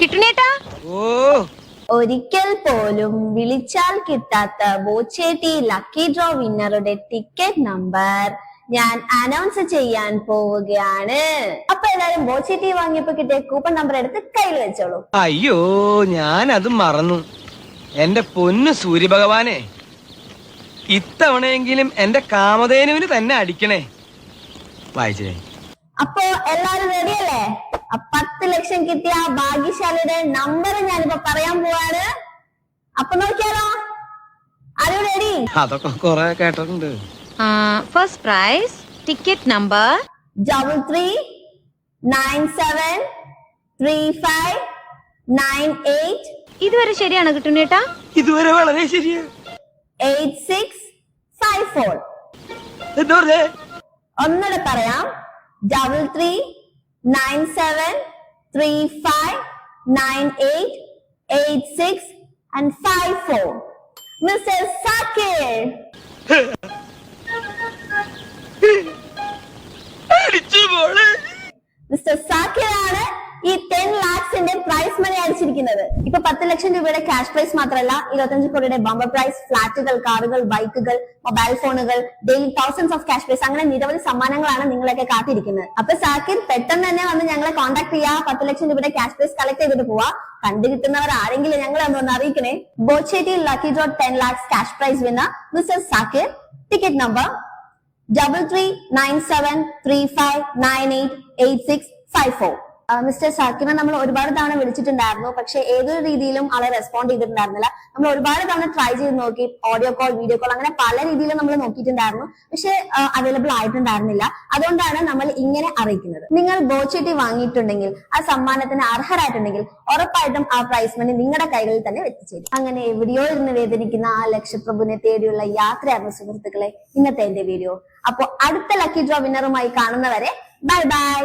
കിട്ടണേട്ടാ ഓ. ഒരിക്കൽ പോലും വിളിച്ചാൽ കിട്ടാത്ത ബോച്ചേട്ടി ലക്കി ഡ്രോ വിന്നറുടെ ടിക്കറ്റ് നമ്പർ ഞാൻ അനൗൺസ് ചെയ്യാൻ പോവുകയാണ്. അപ്പൊ എല്ലാരും ബോച്ചേട്ടി വാങ്ങിയപ്പോ കിട്ടിയ കൂപ്പൺ നമ്പർ എടുത്ത് കയ്യിൽ വെച്ചോളൂ. അയ്യോ ഞാൻ അത് മറന്നു. എന്റെ പൊന്നു സൂര്യഭഗവാനെ ഇത്തവണയെങ്കിലും എന്റെ കാമധേനുവിന് തന്നെ അടിക്കണേ. വായിച്ചേ. അപ്പൊ എല്ലാരും റെഡിയല്ലേ പത്ത് ലക്ഷം കിട്ടിയ ആ ഭാഗ്യശാലിയുടെ നമ്പർ ഞാനിപ്പോ പറയാൻ പോവാണ്. അപ്പൊ നോക്കിയാലോ? ആരും റെഡി അതൊക്കെ കൊറേ കേട്ടിട്ടുണ്ട്. First prize ticket number double three nine seven three five nine eight ഇതുവരെ ശരിയാണോ കിട്ടണേട്ടാ ഇതുവരെ വളരെ ശരിയാണ് എയ്റ്റ് സിക്സ് ഫൈവ് ഫോർ ഒന്നുകൂടെ പറയാം. Double three nine seven, three five, nine eight, eight six, and five four. Mr. പോളെ മിസ്റ്റർ സാക്കിർ ആണ് ലാക്സിന്റെ പ്രൈസ് മണി അടിച്ചിരിക്കുന്നത്. ഇപ്പൊ പത്ത് ലക്ഷം രൂപയുടെ ക്യാഷ് പ്രൈസ് മാത്രമല്ല ഇരുപത്തഞ്ച് കോടിയുടെ ബമ്പർ പ്രൈസ് ഫ്ലാറ്റുകൾ കാറുകൾ ബൈക്കുകൾ മൊബൈൽ ഫോണുകൾ daily thousands of cash prize അങ്ങനെ നിരവധി സമ്മാനങ്ങളാണ് നിങ്ങളൊക്കെ കാത്തിരിക്കുന്നത്. അപ്പൊ സാക്കിർ പെട്ടെന്ന് തന്നെ വന്ന് ഞങ്ങളെ കോൺടാക്ട് ചെയ്യാ പത്ത് ലക്ഷം രൂപയുടെ ക്യാഷ് പ്രൈസ് കളക്ട് ചെയ്തിട്ട് പോവാ. കണ്ടു ആരെങ്കിലും ഞങ്ങളെ ഒന്ന് അറിയിക്കണേ. Boche tea lucky draw ten lakhs cash prize winner mister Zakir. Ticket number double three nine seven three five nine eight eight six five four mister സാക്കിനെ നമ്മൾ ഒരുപാട് തവണ വിളിച്ചിട്ടുണ്ടായിരുന്നു. പക്ഷെ ഏതൊരു രീതിയിലും ആളെ റെസ്പോണ്ട് ചെയ്തിട്ടുണ്ടായിരുന്നില്ല. നമ്മൾ ഒരുപാട് തവണ ട്രൈ ചെയ്ത് നോക്കി. ഓഡിയോ കോൾ വീഡിയോ കോൾ അങ്ങനെ പല രീതിയിലും നമ്മൾ നോക്കിയിട്ടുണ്ടായിരുന്നു. പക്ഷെ അവൈലബിൾ ആയിട്ടുണ്ടായിരുന്നില്ല. അതുകൊണ്ടാണ് നമ്മൾ ഇങ്ങനെ അറിയിക്കുന്നത്. നിങ്ങൾ ബോച്ചെട്ടി വാങ്ങിയിട്ടുണ്ടെങ്കിൽ ആ സമ്മാനത്തിന് അർഹരായിട്ടുണ്ടെങ്കിൽ ഉറപ്പായിട്ടും ആ പ്രൈസ് മണി നിങ്ങളുടെ കൈകളിൽ തന്നെ എത്തിച്ചേരും. അങ്ങനെ എവിടെയോ ഇരുന്ന് വേദനിക്കുന്ന ആ ലക്ഷപ്രഭുവിനെ തേടിയുള്ള യാത്രയായിരുന്നു സുഹൃത്തുക്കളെ ഇന്നത്തെ എന്റെ വീഡിയോ അപ്പോ അടുത്ത ലക്കി ഡ്രോ വിന്നറുമായി കാണുന്നവരെ ബൈ ബൈ